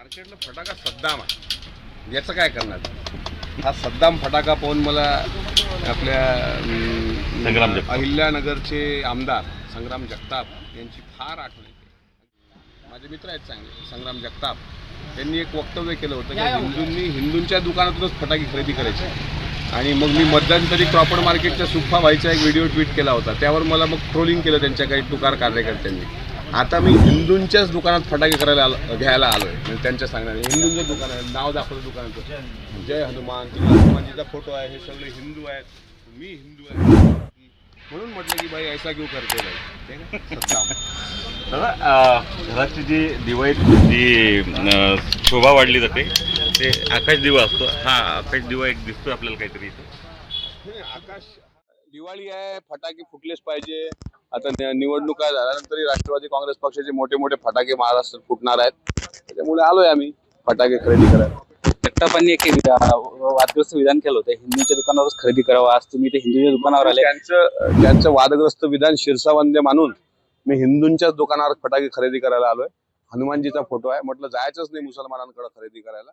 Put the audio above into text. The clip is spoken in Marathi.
मार्केटला फटाका सद्दाम आहे. याचं काय करणार? हा सद्दाम फटाका पाहून मला आपल्या. अहिल्यानगरचे आमदार संग्राम जगताप यांची फार आठवण येते. माझे मित्र आहेत चांगले संग्राम जगताप. त्यांनी एक वक्तव्य केलं होतं की हिंदूंनी हिंदूंच्या दुकानातूनच फटाके खरेदी करायचे. आणि मग मी मध्यंतरी क्रॉपड मार्केटच्या सुप्पा व्हायचा एक व्हिडिओ ट्विट केला होता. त्यावर मला मग ट्रोलिंग केलं त्यांच्या काही तुकार कार्यकर्त्यांनी. आता मी हिंदूंच्याच दुकानात फटाके करायला आलो घ्यायला आलो आहे म्हणजे त्यांच्या सांगण्याने. हिंदूंचं दुकान आहे नाव दाखवलं दुकानाचं. जय हनुमान. हनुमानजीचा फोटो आहे हे सगळे हिंदू आहेत. मी हिंदू आहे. म्हणून म्हटलं की बाई ऐसा क्यों करते दादा घराची जी दिवाळीत जी शोभा वाढली जाते ते आकाश दिवा असतो. हा आकाश दिवा एक दिसतोय आपल्याला काहीतरी इथे. आकाश दिवाळी आहे फटाके फुटलेच पाहिजे. आता नि- निवडणुका झाल्यानंतरही राष्ट्रवादी काँग्रेस पक्षाचे मोठे मोठे फटाके महाराष्ट्रात फुटणार आहेत. त्याच्यामुळे आलोय आम्ही फटाके खरेदी करायला. जगतापांनी एक वादग्रस्त विधान केलं होतं. हिंदूंच्या दुकानावरच खरेदी करावं. आज तुम्ही ते हिंदूच्या दुकानावर आले. त्यांचं त्यांचं वादग्रस्त विधान शिरसावंद्य मानून मी हिंदूंच्याच दुकानावर फटाके खरेदी करायला आलोय. हनुमानजीचा फोटो आहे. म्हटलं जायचंच नाही मुसलमानांकडे खरेदी करायला.